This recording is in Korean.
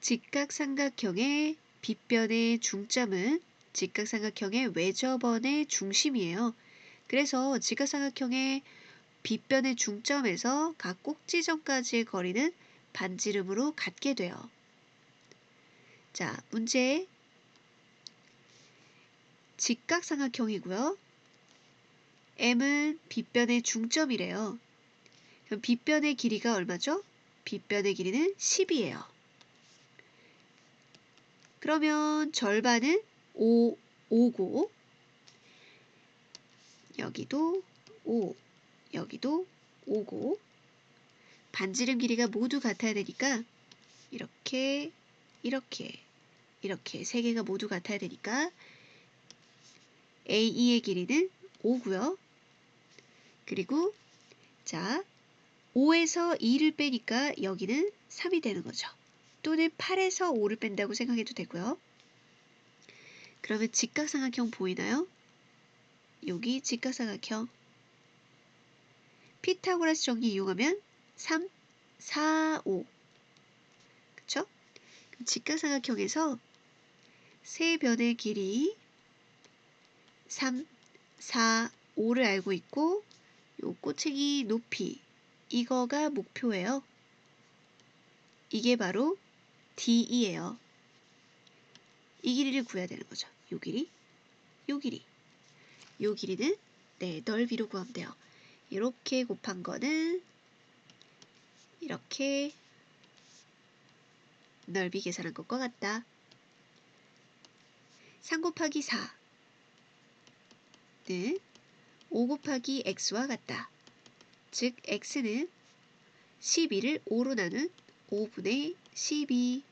직각삼각형의 빗변의 중점은 직각삼각형의 외접원의 중심이에요. 그래서 직각삼각형의 빗변의 중점에서 각 꼭지점까지의 거리는 반지름으로 같게 돼요. 자, 문제. 직각삼각형이고요. M은 빗변의 중점이래요. 그럼 빗변의 길이가 얼마죠? 빗변의 길이는 10이에요. 그러면 절반은 5, 5고 여기도 5, 여기도 5고 반지름 길이가 모두 같아야 되니까 이렇게 이렇게 이렇게 세 개가 모두 같아야 되니까 AE의 길이는 5고요. 그리고 자 5에서 2를 빼니까 여기는 3이 되는 거죠. 또는 8에서 5를 뺀다고 생각해도 되고요. 그러면 직각삼각형 보이나요? 여기 직각삼각형. 피타고라스 정리 이용하면 3, 4, 5. 그쵸? 직각삼각형에서 세 변의 길이 3, 4, 5를 알고 있고 요 꼬챙이 높이 이거가 목표예요. 이게 바로 DE예요. 이 길이를 구해야 되는 거죠. 요 길이, 요 길이. 요 길이는 네, 넓이로 구하면 돼요. 이렇게 곱한 거는 이렇게 넓이 계산한 것과 같다. 3 곱하기 4는 5 곱하기 x와 같다. 즉 x는 12를 5로 나눈 5분의 12